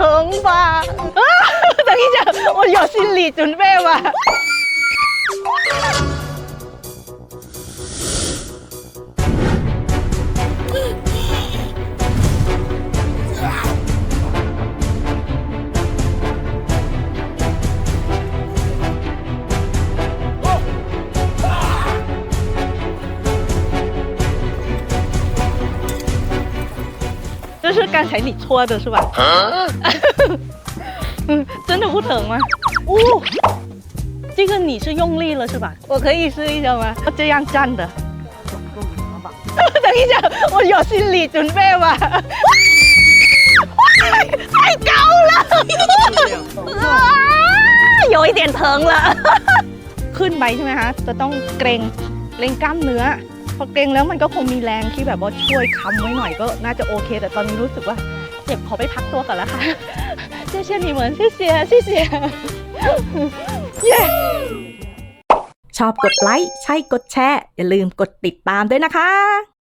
疼吧？啊，等一下，我有心理准备吧。 这是刚才你搓的是吧？嗯，真的不疼吗？哦，这个你是用力了是吧？我可以试一下吗？这样站的。等一下，我有心理准备吧。太高了，啊，有一点疼了。ขึ้นไปใช่ไหมคะ จะต้องเกรงเกรงกล้ามเนื้อ พอเกรงแล้วมันก็คงมีแรงที่แบบว่าช่วยค้ำไว้หน่อยก็น่าจะโอเค แต่ตอนนี้รู้สึกว่าเจ็บขอไปพักตัวก่อนละค่ะเชื่อเชื่อนีเหมือนเสียเสียเสียเย้ชอบกดไลค์ ใช่กดแชร์ อย่าลืมกดติดตามด้วยนะคะ